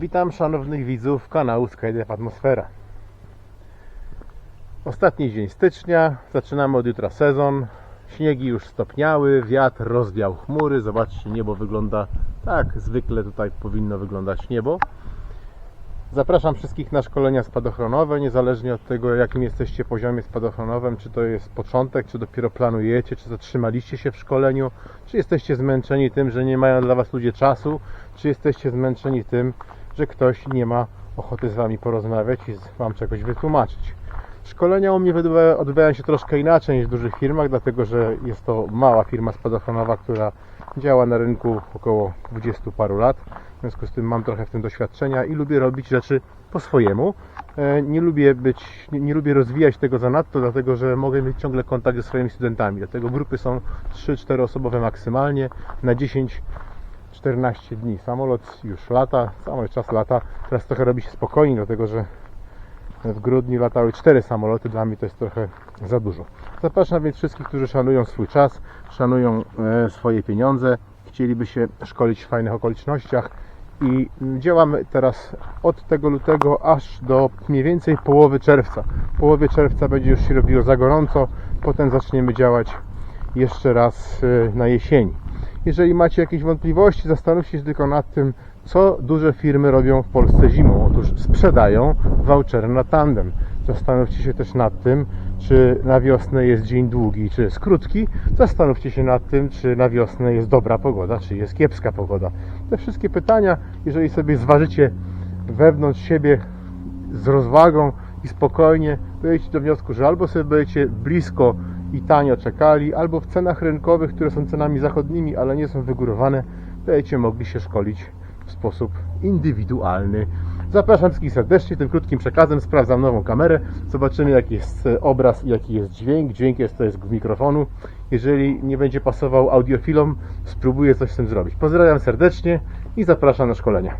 Witam szanownych widzów kanału Skydive Atmosfera. Ostatni dzień stycznia, zaczynamy od jutra sezon. Śniegi już stopniały, wiatr rozwiał chmury. Zobaczcie, niebo wygląda tak, zwykle tutaj powinno wyglądać niebo. Zapraszam wszystkich na szkolenia spadochronowe, niezależnie od tego, jakim jesteście poziomie spadochronowym, czy to jest początek, czy dopiero planujecie, czy zatrzymaliście się w szkoleniu, czy jesteście zmęczeni tym, że nie mają dla Was ludzie czasu, czy jesteście zmęczeni tym, że ktoś nie ma ochoty z Wami porozmawiać i Wam czegoś wytłumaczyć. Szkolenia u mnie odbywa- odbywają się troszkę inaczej niż w dużych firmach, dlatego że jest to mała firma spadochronowa, która działa na rynku około 20 paru lat. W związku z tym mam trochę w tym doświadczenia i lubię robić rzeczy po swojemu. E, Nie lubię być, nie, nie lubię rozwijać tego zanadto, dlatego że mogę mieć ciągle kontakt ze swoimi studentami. Dlatego grupy są 3-4 osobowe maksymalnie na 10 14 dni. Samolot już lata, cały czas lata. Teraz trochę robi się spokojniej, dlatego że w grudniu latały cztery samoloty, dla mnie to jest trochę za dużo. Zapraszam więc wszystkich, którzy szanują swój czas, szanują e, swoje pieniądze, chcieliby się szkolić w fajnych okolicznościach i mm, działamy teraz od tego lutego aż do mniej więcej połowy czerwca. W połowie czerwca będzie już się robiło za gorąco, potem zaczniemy działać jeszcze raz e, na jesieni. Jeżeli macie jakieś wątpliwości, zastanówcie się tylko nad tym, co duże firmy robią w Polsce zimą. Otóż sprzedają vouchery na tandem. Zastanówcie się też nad tym, czy na wiosnę jest dzień długi, czy jest krótki. Zastanówcie się nad tym, czy na wiosnę jest dobra pogoda, czy jest kiepska pogoda. Te wszystkie pytania, jeżeli sobie zważycie wewnątrz siebie z rozwagą i spokojnie, dojdziecie do wniosku, że albo sobie będziecie blisko i tanio czekali, albo w cenach rynkowych, które są cenami zachodnimi, ale nie są wygórowane, będziecie mogli się szkolić w sposób indywidualny. Zapraszam wszystkich serdecznie tym krótkim przekazem. Sprawdzam nową kamerę. Zobaczymy, jaki jest obraz i jaki jest dźwięk. Dźwięk jest to jest z mikrofonu. Jeżeli nie będzie pasował audiofilom, spróbuję coś z tym zrobić. Pozdrawiam serdecznie i zapraszam na szkolenia.